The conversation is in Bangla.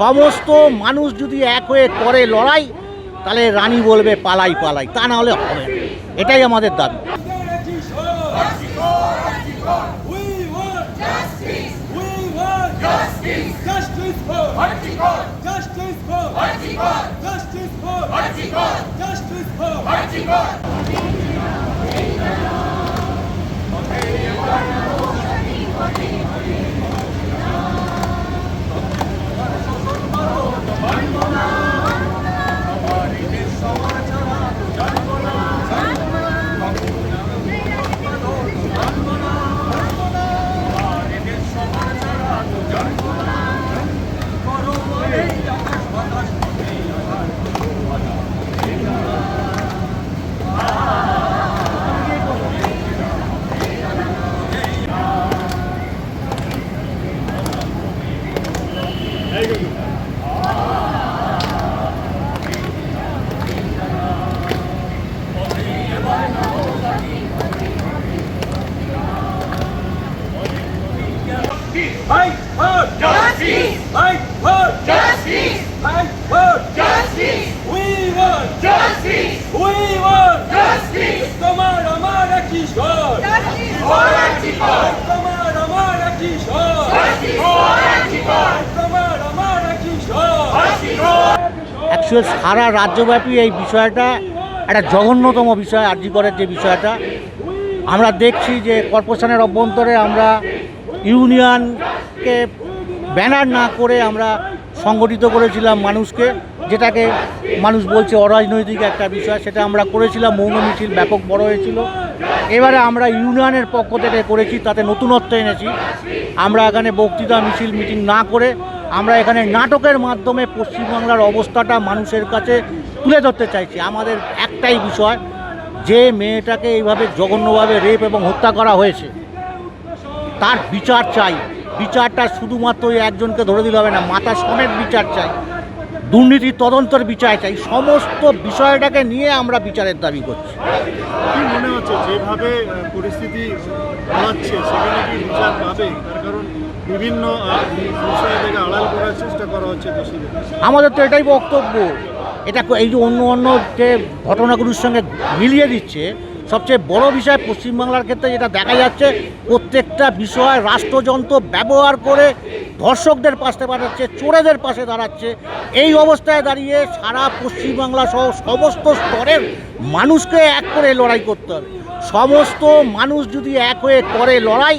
সমস্ত মানুষ যদি এক হয়ে করে লড়াই, তাহলে রানী বলবে, পালাই পালাই। তা না হলে হবে এটাই আমাদের দাবি. Justice for Justice for Fight for justice! Justice! Justice! We want justice! We want justice! Tomar Amara Kishore! Actual সারা রাজ্যব্যাপী এই বিষয়টা একটা জঘন্যতম বিষয়, আর্যিকরের যে বিষয়টা। আমরা দেখছি যে কর্পোরেশনের অভ্যন্তরে আমরা ইউনিয়নকে ব্যানার না করে আমরা সংগঠিত করেছিলাম মানুষকে, যেটাকে মানুষ বলছে অরাজনৈতিক একটা বিষয়। সেটা আমরা করেছিলাম, মৌন মিছিল ব্যাপক বড় হয়েছিল। এবারে আমরা ইউনিয়নের পক্ষ থেকে করেছি, তাতে নতুনত্ব এনেছি। আমরা এখানে বক্তৃতা, মিছিল, মিটিং না করে আমরা এখানে নাটকের মাধ্যমে পশ্চিমবাংলার অবস্থাটা মানুষের কাছে তুলে ধরতে চাইছি। আমাদের একটাই বিষয়, যে মেয়েটাকে এইভাবে জঘন্যভাবে রেপ এবং হত্যা করা হয়েছে, তার বিচার চাই। বিচারটা শুধুমাত্র একজনকে ধরে দিলে হবে না মাথা সমেত বিচার চাই, দুর্নীতির তদন্তের বিচার চাই, সমস্ত বিষয়টাকে নিয়ে আমরা বিচারের দাবি করছি। কি মনে হচ্ছে, যেভাবে পরিস্থিতি দাঁড়াচ্ছে সেখানে কি বিচার পাবে? তার কারণ বিভিন্ন বিষয় থেকে করার চেষ্টা করা আমাদের তো এটাই বক্তব্য। এটা এই যে অন্য অন্য যে ঘটনাগুলির সঙ্গে মিলিয়ে দিচ্ছে, সবচেয়ে বড় বিষয় পশ্চিমবাংলার ক্ষেত্রে যেটা দেখা যাচ্ছে, প্রত্যেকটা বিষয় রাষ্ট্রযন্ত্র ব্যবহার করে ধর্ষকদের পাশে দাঁড়াচ্ছে, চোরেদের পাশে দাঁড়াচ্ছে। এই অবস্থায় দাঁড়িয়ে সারা পশ্চিমবাংলা সহ সমস্ত স্তরের মানুষকে এক করে লড়াই করতে হবে। সমস্ত মানুষ যদি এক হয়ে করে লড়াই